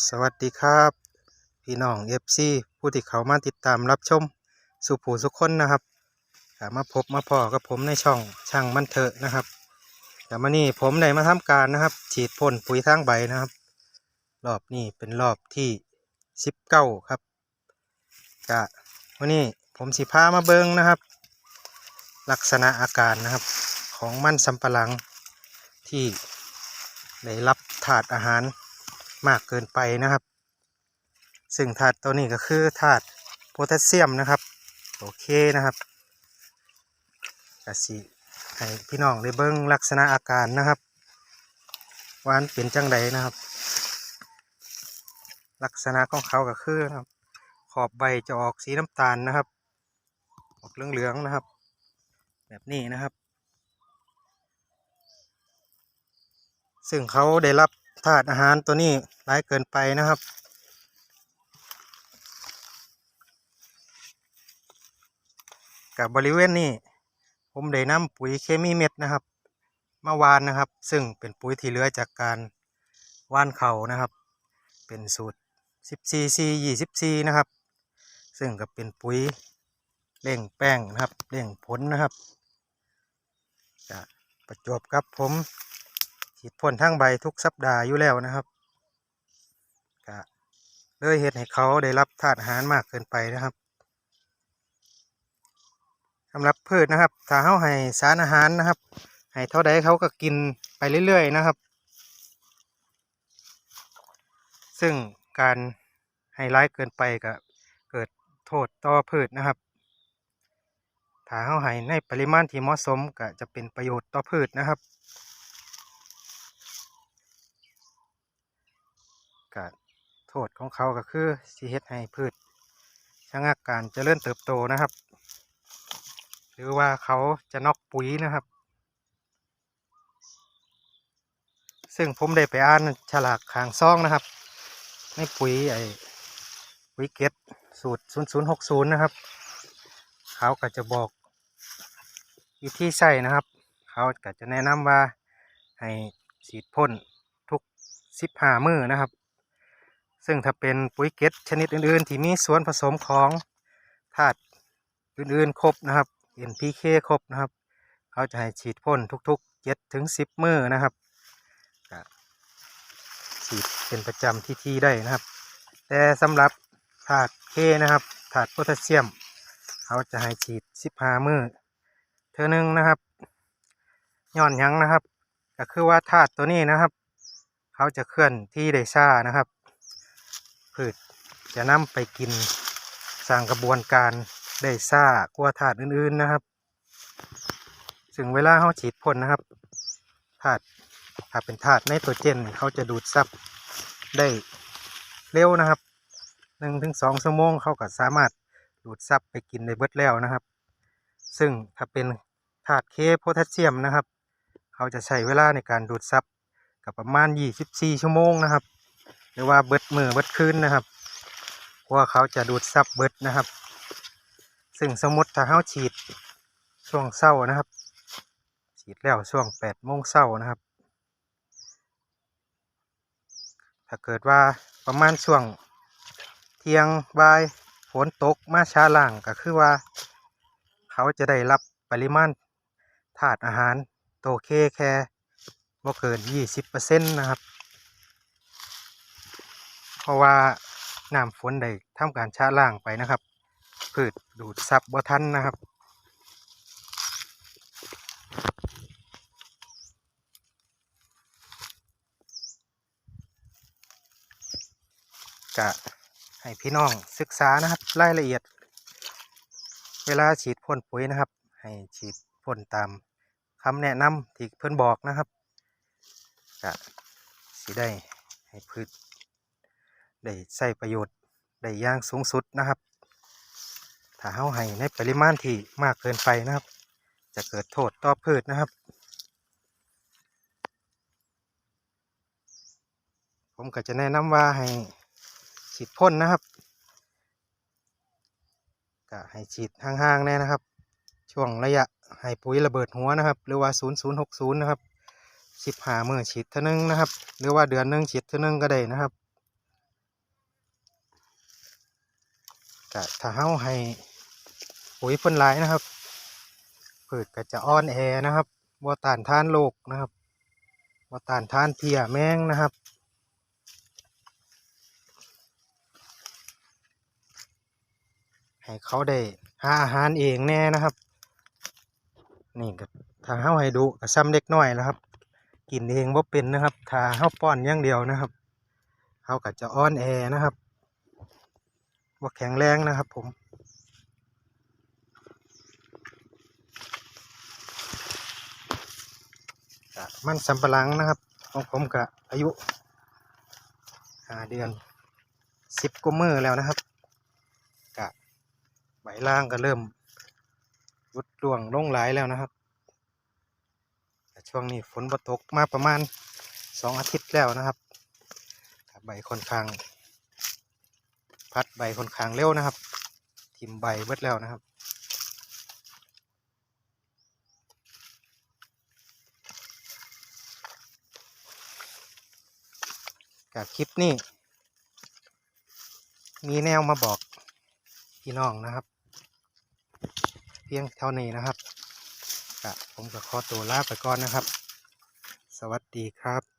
สวัสดีครับ พี่น้องเอฟซีผู้ที่เขามาติดตามรับชมสุผูสุขคนนะครับมาพบมาพอกับผมในช่องช่างมันเถอะนะครับแต่มานี่ผมได้มาทำการนะครับ ฉีดพ่นปุ๋ยทางใบนะครับ รอบนี้เป็นรอบที่สิบเก้าครับกะวันนี้ผมสิพามาเบิ้งนะครับ ลักษณะอาการนะครับของมันสำปะหลังที่ได้รับถาดอาหาร มากเกินไปนะครับ ซึ่งธาตุตัวนี้ก็คือธาตุโพแทสเซียมนะครับ โอเคนะครับกสิให้พี่น้องได้เบิ้งลักษณะอาการนะครับวานเป็นจังใดนะครับ ลักษณะของเขาก็คือนะครับ ขอบใบจะออกสีน้ำตาลนะครับ ออกเหลืองๆนะครับ แบบนี้นะครับ ซึ่งเขาได้รับ ธาตุอาหารตัวนี้หลายเกินไปนะครับ กับบริเวณนี้ผมได้นำปุ๋ยเคมีเม็ดนะครับมาวานนะครับ ซึ่งเป็นปุ๋ยที่เหลือจากการว่านเขานะครับ เป็นสูตร 14 c 24นะครับ ซึ่งก็เป็นปุ๋ยเร่งแป้งนะครับเร่งผลนะครับจะประจวบกับผม ฉีดพ่นทั้งใบทุกสัปดาห์อยู่แล้วนะครับก็เลยเหตุให้เขาได้รับธาตุอาหารมากเกินไปนะครับสำหรับพืชนะครับ ถ้าเขาให้สารอาหารนะครับ ให้เท่าใดเขาก็กินไปเรื่อยๆนะครับ ซึ่งการให้ร้ายเกินไปก็เกิดโทษต่อพืชนะครับ ถ้าเขาให้ในปริมาณที่เหมาะสมก็จะเป็นประโยชน์ต่อพืชนะครับ ก็โทษของเขาก็คือสิเฮ็ดให้พืชชะงักการจเจริญเติบโตนะครับ หรือว่าเขาจะนอกปุ๋ยนะครับ ซึ่งผมได้ไปอ่านฉลากขางซองนะครับในปุ๋ยไอ้ปุ๋ยเก็ตสูตร 0060 นะครับ เขาก็จะบอกวิธีใส่นะครับ เขาก็จะแนะนำว่าให้ฉีดพ่นทุก 15 มือนะครับ ซึ่งถ้าเป็นปุ๋ยเก็ตชนิดอื่น ๆ ที่มีส่วนผสมของธาตุอื่น ๆ ครบนะครับ NPK ครบนะครับ เขาจะให้ฉีดพ่นทุกๆ7ถึง10มือนะครับฉีดเป็นประจำที่ที่ได้นะครับ แต่สำหรับธาตุเคนะครับธาตุโพแทสเซียม เขาจะให้ฉีด15มือเท่านึงนะครับย้อนยังนะครับ ก็คือว่าธาตุตัวนี้นะครับ เขาจะเคลื่อนที่ได้ช้านะครับ พืชจะนำไปกินสร้างกระบวนการได้ซ่ากว่าถาดอื่นๆนะครับซึ่งเวลาเขาฉีดพ่นนะครับถาดถ้าเป็นถาดไนโตรเจนเขาจะดูดซับได้เร็วนะครับหนึ่งถึงสองชั่วโมงเขาก็สามารถดูดซับไปกินได้เบิดแล้วนะครับ ซึ่งถ้าเป็นถาดเคโพแทสเซียมนะครับ เขาจะใช้เวลาในการดูดซับกับประมาณ 24 ชั่วโมงนะครับ หรือว่าเบิดมือเบิดคืนนะครับเพราะว่าเขาจะดูดซับเบิดนะครับ ซึ่งสมมติถ้าเขาฉีดช่วงเช้านะครับ ฉีดแล้วช่วงแปดโมงเช้านะครับ ถ้าเกิดว่าประมาณช่วงเที่ยงบ่ายฝนตกมาช้าล่างก็คือว่า เขาจะได้รับปริมาณธาตุอาหารโตเคแค่บ่เกิน 20%นะครับ เพราะว่าน้ำฝนได้ทำการชะล้างไปนะครับพืชดูดซับบ่ทันนะครับ กะให้พี่น้องศึกษานะครับรายละเอียด เวลาฉีดพ่นปุ๋ยนะครับ ให้ฉีดพ่นตามคำแนะนำที่เพื่อนบอกนะครับกะสิได้ให้พืช ได้ใช้ประโยชน์ได้อย่างสูงสุดนะครับ ถ้าเฮาให้ในปริมาณที่มากเกินไปนะครับ จะเกิดโทษต่อพืชนะครับ ผมก็จะแนะนำว่าให้ฉีดพ่นนะครับก็ให้ฉีดห่างๆแน่นะครับ ช่วงระยะให้ปุ๋ยระเบิดหัวนะครับ หรือว่า 0060 นะครับ15มื้อฉีดเท่านึงนะครับ หรือว่าเดือนนึงฉีดเท่านึงก็ได้นะครับ กะถ้าเฮาให้ปุ๋ยพ่นหลายนะครับพืชก็จะอ่อนแอนะครับบ่ต้านทานโรคนะครับบ่ต้านทานเพียแมงนะครับให้เขาได้หาอาหารเองแน่นะครับ นี่ก็ถ้าเฮาให้ดูก็ซ้ำเล็กน้อยนะครับ กินเองบ่าเป็นนะครับถ้าเฮาป้อนอย่างเดียวนะครับเฮาก็จะอ่อนแอนะครับ บ่แข็งแรงนะครับผมมันสำปะหลังนะครับ ของผมก็อายุหาเดือนสิบกว่ามือแล้วนะครับกะใบล่างก็เริ่มรุดร่วงลงหลายแล้วนะครับช่วงนี้ฝนบตกมาประมาณสองอาทิตย์แล้วนะครับ ใบค่อนข้าง พัดใบค่อนข้างเร็วนะครับ ทิมใบเบิดแล้วนะครับกับคลิปนี้ มีแนวมาบอกพี่น้องนะครับ เพียงเท่านี้นะครับกะผมก็ขอตัวลาไปก่อนนะครับ สวัสดีครับ